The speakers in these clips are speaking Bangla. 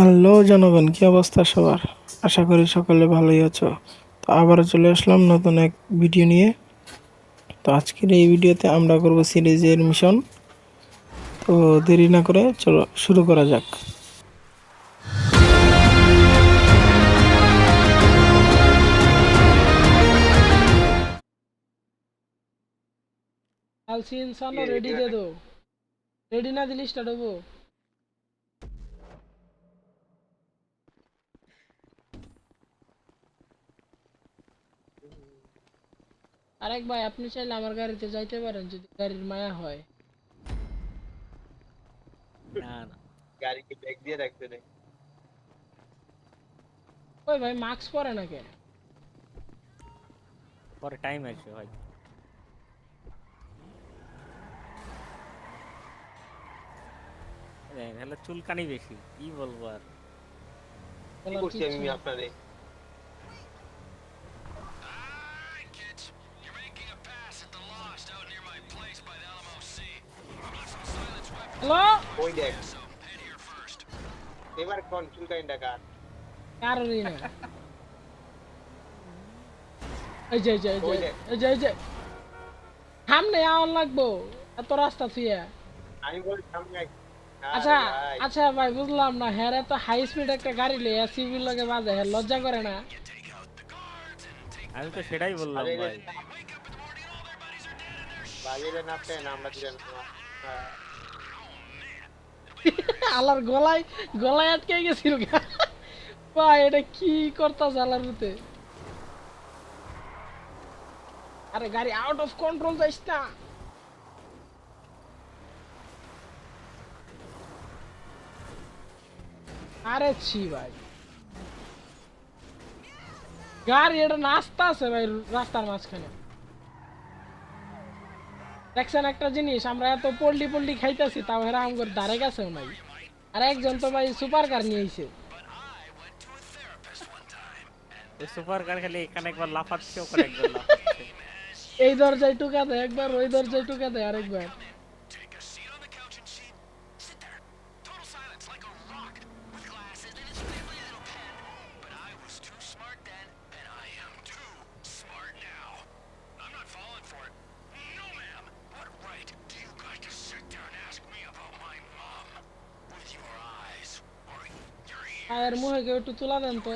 হ্যালো জনগণ, কী অবস্থা সবার? আশা করি সকলে ভালোই আছো। তো আবার চলে আসলাম নতুন এক ভিডিও নিয়ে। তো আজকের এই ভিডিওতে আমরা করব সিরিজের মিশন। তো দেরি না করে চলো শুরু করা যাক। আলসি ইনসানও রেডি দে দো। রেডি না দিলি স্টার্ট হব। আরেক ভাই আপনি চাইলে আমার গাড়িতে যাইতে পারেন যদি গাড়ির মায়া হয়। না না। গাড়িকে ব্যাগ দিয়ে রাখতে নেই। ওই ভাই মাস্ক পরে না কেন? পরে টাইম আসবে ভাই। দেখেন, হলো চুলকানি বেশি কি বলব আর? কি করছি আমি আপনারে? ওই দেখ এবার কোন চুলকাই টাকা কারোরই না এই যে এই যে এই ওই যে দেখ। এই যে এই যে সামনে আওয়ার লাগবো এত রাস্তা থুয়ে আমি বলি সামনে আয়। আরে আচ্ছা ভাই, আচ্ছা ভাই বুঝলাম না হ্যাঁ রে তো হাই স্পিড একটা গাড়ি লইয়া সিভিল লগে বাজে হ্যাঁ লজ্জা করে না আমি তো সেটাই বললাম আরে রে, ভাই বাজিরে নাপতে না আমরা দিলেন হ্যাঁ, আলার গলায় গলায় আটকে গেছিল। ভাই, এটা কি করতাস আলার রুতে আরে গাড়ি আউট অফ কন্ট্রোল যাইস না। আরে ছি ভাই। গাড়ি এটা নাস্তা আছে ভাই রাস্তার মাঝখানে। দেখছেন একটা জিনিস আমরা এত পল্লি পল্লি খাইতেছি তাও এরা আমগর ধারে গেছেও নাই। আর একজন তো ভাই সুপার কার নিয়ে আইছে। সুপার কার খালি এখানে একবার লাফাচ্ছে ওখানে একবার লাফাচ্ছে। এই দরজায় টুকা দেয় একবার ওই দরজায় টুকা দেয় আরেকবার। পায়ের মুখে কেউ একটু তুলা দেন তো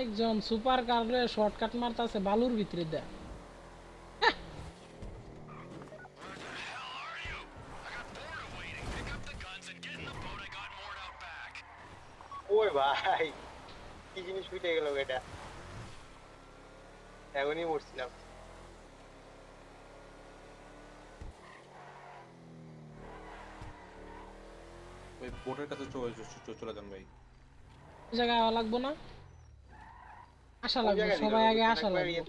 একজন সুপার কারে শর্টকাট মারতাছে বালুর ভিতরে দেয় ওই ভাই কি জিনিস ফুটে গেল এটা? এখনই মরছিলাম। ওই বোটের কাছে চলে যান ভাই। এই জায়গায় লাগবো না? আশা লাগবে সবাই আগে আশা লাগবে।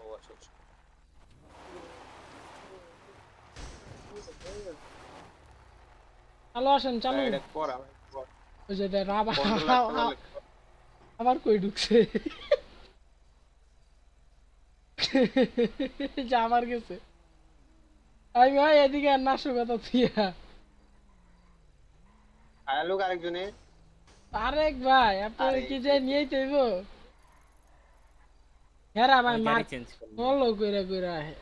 ও আচ্ছা আচ্ছা। চালু আসেন চালু। আমার ওই যে আবার কই ঢুকছে? যা আবার গেছে। আমি ভাই এদিকে আর নাশো কথা থিয়া আর লোক আরেকজনে? আরেক ভাই আপনার কি যে নিয়েই তৈব হেরা ভাই আমি মার গাড়ি চেঞ্জ করলাম ফলো কইরা কইরা আহে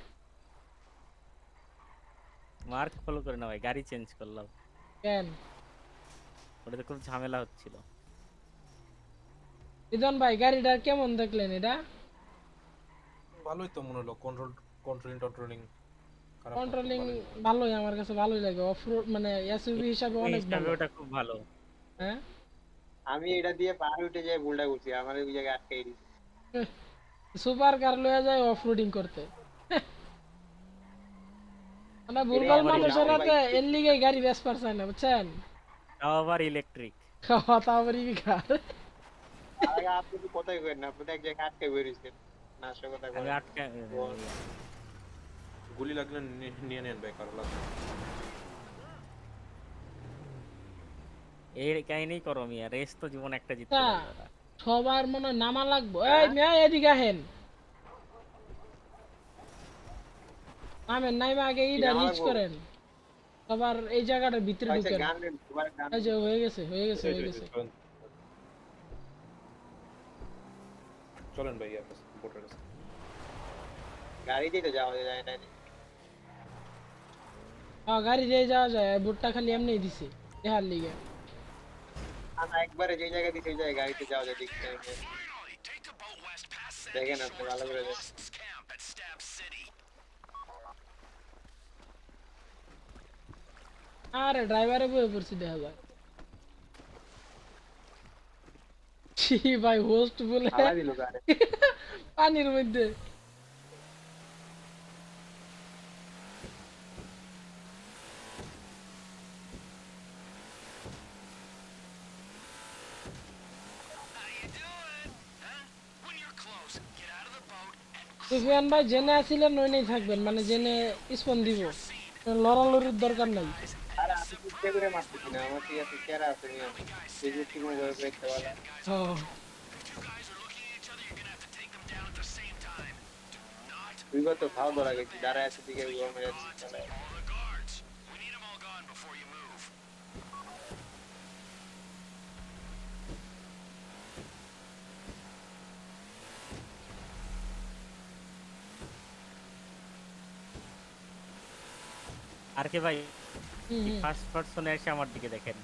মার্ক ফলো করে না ভাই গাড়ি চেঞ্জ করলাম কেন ওটাতে খুব ঝামেলা হচ্ছিল রিদন ভাই গাড়িটা কেমন দেখলেন এটা ভালোই তো মনে হলো কন্ট্রোল কন্ট্রোলিং টন্ট্রোলিং কন্ট্রোলিং ভালোই আমার কাছে ভালোই লাগে। অফ রোড মানে এসইউভি হিসাবে অনেক হিসাবে ভালো। ওটা খুব ভালো। হ্যাঁ? আমি এটা দিয়ে পাহাড়ে উঠে যাই ভুলটা করছি। আমার ওই জায়গায় আটকে দিছি। সুপার কার লয়ে যায় অফ রোডিং করতে আমরা ভুলভাল আমার মানুষের নাম এর লিগে গাড়ি বেশ পারছে না বুঝছেন? আবার ইলেকট্রিক। তা আবার ইবিকার আগে আপনি তো কথাই করেন না আপনি তো এক জায়গায় আটকে বেরিয়েছেন না সে কথা আমি আটকা গুলি লাগলে নিয়ে নেন ভাই কারও এই কাহিনী করো মিয়া রেস তো জীবন একটা জিততে। সবার মনে হয় নামা লাগবো। এই মেয়া এদিকে আহেন। নামেন নাইমা আগে ইডা রিচ করেন। সবার এই জায়গাটার ভিতরে আচ্ছা ঢুকেন। এই যে হয়ে গেছে হয়ে গেছে হয়ে গেছে। চলেন। ভাই বোটের কাছে। গাড়িতেই তো যাওয়া যায় না? হ্যাঁ গাড়ি দিয়ে যাওয়া যায় বুটটা খালি এমনি দিছে দেহার লিগে। একবারে যে জায়গায় দিতে যায় গাড়িতে যাওয়া যায় দেখতে দেখেন আপনি ভালো করে আরে ড্রাইভারে বয়ে পড়ছি দেখা যায় ছি ভাই হোস্ট বলে। পানির মধ্যে। সুফিয়ান ভাই জেনে আসিলেন ওই নেই থাকবেন। মানে জেনে স্পন দিব। লড়ালড়ির দরকার নাই। আর আমি চেষ্টা দাঁড়ায় আছে না আমার ঠিক আছে চেহারা আছে নিয়ে এই যে ঠিক মতো করে দেখতে পারলা হ্যাঁ দুইবার তো ভাও ধরা গেছি দাঁড়ায় আছে দিকে গরমে যাচ্ছে চালায়। আর কে ভাই। ফার্স্ট পার্সনে এসে আমার দিকে দেখেন।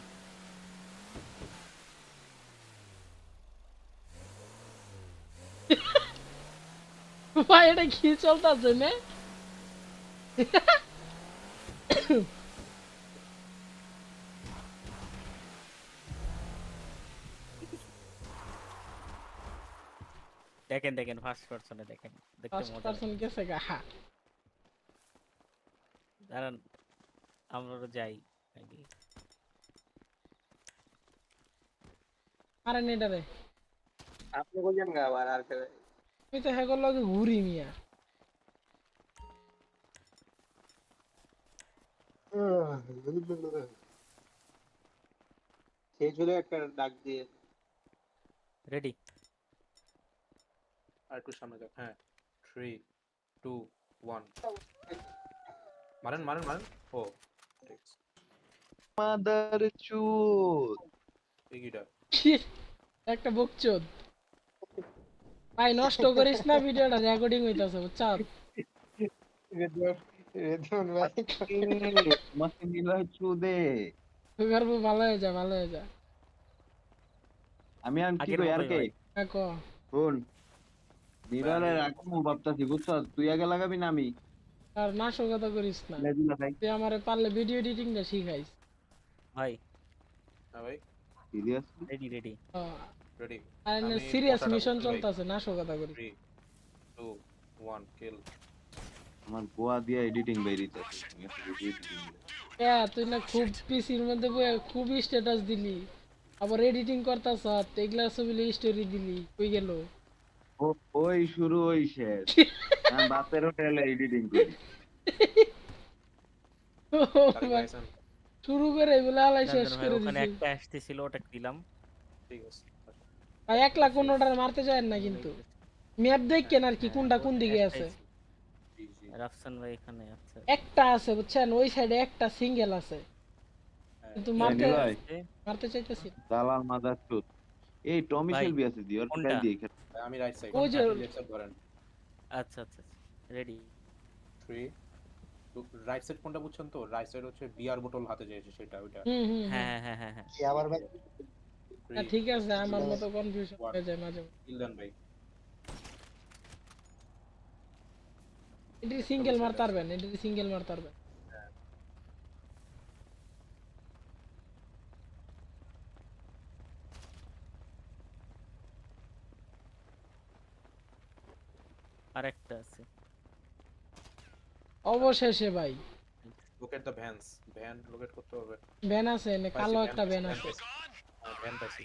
ভাই এটা কি চলতেছে নে? দেখেন দেখেন ফার্স্ট পার্সনে দেখেন। দেখতে ফার্স্ট মজা পারসন গেছে গা দাঁড়ান আমরা যাই নাকি? আরে নেটা রে আপনি বলছেন গা আবার আর কে আমি তো হেগর লগে ঘুরি মিয়া। সেই চলে একটা ডাক দিয়ে রেডি আর একটু সামনে যাক হ্যাঁ। থ্রি টু ওয়ান মারেন মারেন মারেন। ও। মাদার চুদ? একটা বকচোদ। ভাই নষ্ট করিস না ভিডিওটা রেকর্ডিং হইতাছে বুঝছ? রেদন ভাই। মাকে মিলাই চুদে গর্ব ভালো হয়ে যা ভালো হয়ে যা। আমি কি কই আর কে? হ্যাঁ, শুন মিরারে ভাবতাছি বুঝছ? তুই আগে লাগাবি না আমি? আর নাশকতা করিস না। তুই আমারে পারলে ভিডিও এডিটিংটা শিখাইস। ভাই। হ্যাঁ ভাই। সিরিয়াসলি রেডি রেডি রেডি আর সিরিয়াস মিশন চলতেছে নাশকতা করিস। থ্রি টু ওয়ান কিল আমার গোয়া দিয়া এডিটিং বাইরিতেছে এডিটিং হ্যাঁ তুই না খুব পিসির মধ্যে বয়ে খুব স্ট্যাটাস দিলি। আবার এডিটিং করতাস এগুলা ছবি স্টোরি দিলি। কই গেল? ওই শুরু ওই শেষ। বাপের হোটেলে এডিটিং করি। শুরু করে এগুলা আলাই শেষ করে ওখানে দিছি। একটা আসতেছিল ওটা দিলাম। ঠিক আছে। ভাই একলা কোনোটার মারতে যায় না কিন্তু। ম্যাপ দেখেন আর কি কোনটা কোন দিকে আছে। রাফসান ভাই এখানে আছে। একটা আছে বুঝছেন? ওই সাইডে একটা সিঙ্গেল আছে। কিন্তু মারতে মারতে চাইতেছি। দালাল মাদার এই টমি শেলবি আছে দিওর কোনটা? কাই দিয়ে খেল। আমি রাইট সাইড ওই যে- লেফট আচ্ছা আচ্ছা ready three two right side কোনটা বুঝছেন তো? রাইট সাইড হচ্ছে বিয়ার বোতল হাতে যেছে সেটা ওইটা। হ্যাঁ হ্যাঁ হ্যাঁ হ্যাঁ। কি আবার ভাই? না, ঠিক আছে আমার মতো কনফিউশন হয়ে যায় মাঝে মাঝে কিল দেন ভাই। এটি সিঙ্গেল মারতে পারবেন এটি সিঙ্গেল মারতে পারবেন আরেকটা আছে। অবশেষে ভাই। Locate the vans van locate করতে হবে। ভ্যান আছে এনে কালো একটা ভ্যান আছে। হ্যাঁ, ভ্যান পাইছি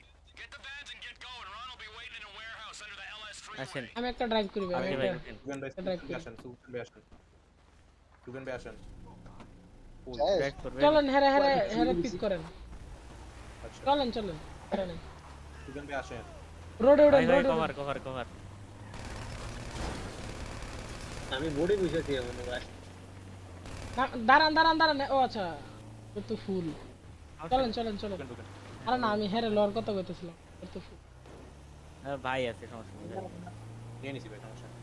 আসেন আমি একটা ড্রাইভ করি ভাই আমি একটা- এটা সুগেন ভাই আসেন ভাই আসেন ভাই আসেন ড্রাইভ চলেন হেরে হেরে হেরে পিক করেন। আচ্ছা। চলেন চলেন চলেন। সুগেন ভাই আসেন রোডে উঠেন। রোডে কভার কভার কভার আমি বোর্ডে বসেছি এখন ভাই। দাঁড়ান দাঁড়ান দাঁড়ান। ও আচ্ছা তো ফুল। চলেন চলেন চলেন। ঢুকেন আরে না আমি হেরে লওয়ার কথা কইতেছিলাম। তো ফুল। ভাই আছে সমস্যা নেই। নিয়ে নিছি ভাই সমস্যা নেই।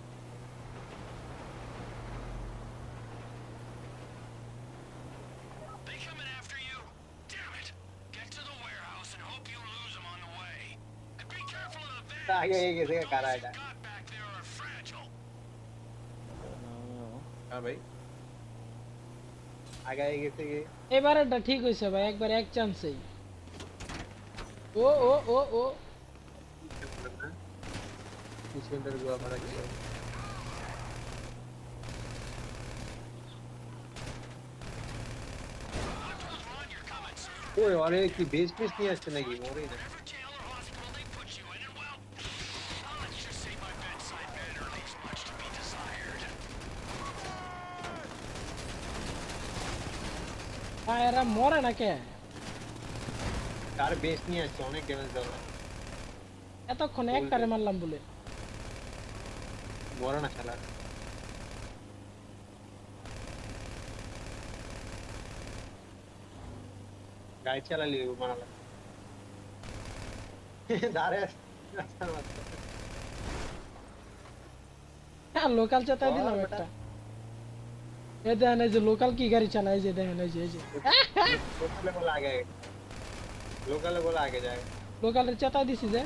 আগে হয়ে গেছে কারা এটা? হ্যাঁ ভাই আগে হয়ে গেছে কি এবারেরটা ঠিক হইছে ভাই একবার এক চান্সেই ও ও ও ও সেন্টার গোয়া মারা গেছে ওই আরে কি বেশ বেশ নিয়ে আসছে নাকি মরেই না এরা মরে না কে তার বেশ নিয়ে আসছে? অনেক ড্যামেজ দেওয়া এতক্ষণে একটারে মারলাম বলে। মরে না খেলা গাড়ি চালালি মারা দাঁড়ে রাস্তার মাঝখানে। হ্যাঁ লোকাল চেতাই দিলাম একটা। এই দেখেন এই যে লোকাল কি গাড়ি চালায় এই যে দেখেন এই যে এই যে। লোকালে বলে আগে। লোকালে বলে আগে যায়। লোকালের চেতাই দিছি যে।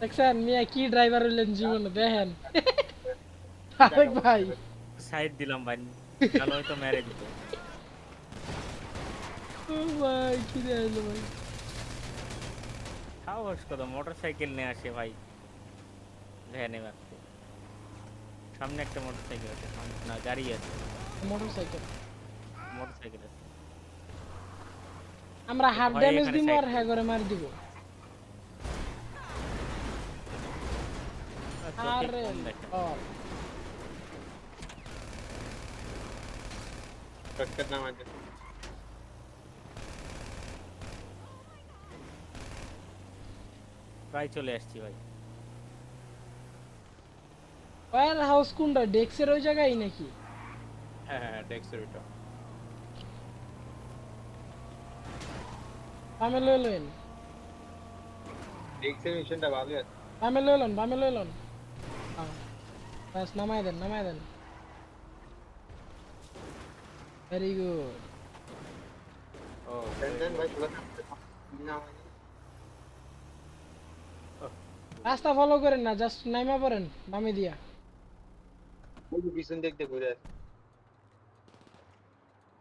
দেখছেন মিয়া কি ড্রাইভার হইলেন জীবনে দেখেন। ভাই। সাইড দিলাম ভাই। তাহলে হয়তো মেরে দিত ভাই কি দেখল ভাই? সাহস কত মোটর সাইকেল নিয়ে আসে ভাই। ভ্যানে মারতে সামনে একটা মোটর সাইকেল আছে সামনে- না গাড়ি আছে মোটর সাইকেল মোটর সাইকেল আছে আমরা হাফ ভাই, ড্যামেজ এখানে দিব আর side হ্যাঁ করে মার দিব আচ্ছা, ঠিক আরে কম দেখেন। লল। শর্টকাট নাম আছে প্রায় চলে আসছি ভাই ওয়ার হাউস কোনটা? ডেক্সের ওই জায়গায় নাকি? হ্যাঁ হ্যাঁ ডেক্সের ওইটা। বামে লইন ডেক্সের মিশনটা ভালোই আছে। বামে লন বামে লন। বাস নামাই দেন নামাই দেন। ভেরি গুড ও দেন দেন ভাই না রাস্তা ফলো করেন না জাস্ট নাইমা পড়েন নামে দিয়া। ওই পিছন দেখতে ঘুরে আসে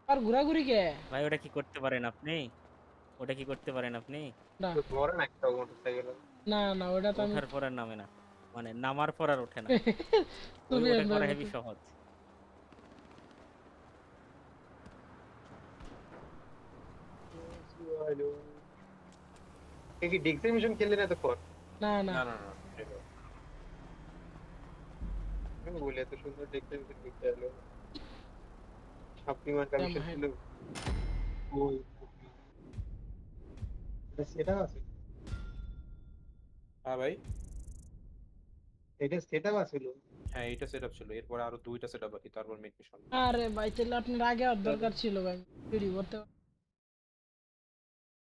আর ঘোরাঘুরি কে? ভাই ওটা কি করতে পারেন আপনি? ওটা কি করতে পারেন আপনি? না। না একটা মোটরসাইকেল না না ওটা তো ওঠার পর আর নামে না। মানে নামার পর আর ওঠে না। তুমি ওটা করা হেভি সহজ। কি ডেক্সের মিশন খেললে না তো কর না। না না না। আমি বলি এত সুন্দর এলো। ছিল সেটা আছে? হ্যাঁ ভাই। এটা সেটা আছিল? হ্যাঁ সেটআপ ছিল। এরপর আরও দুইটা সেটআপ বাকি তারপর মিড মিশন আরে ভাই তাহলে আপনার আগে আর দরকার ছিল ভাই। চুরি করতে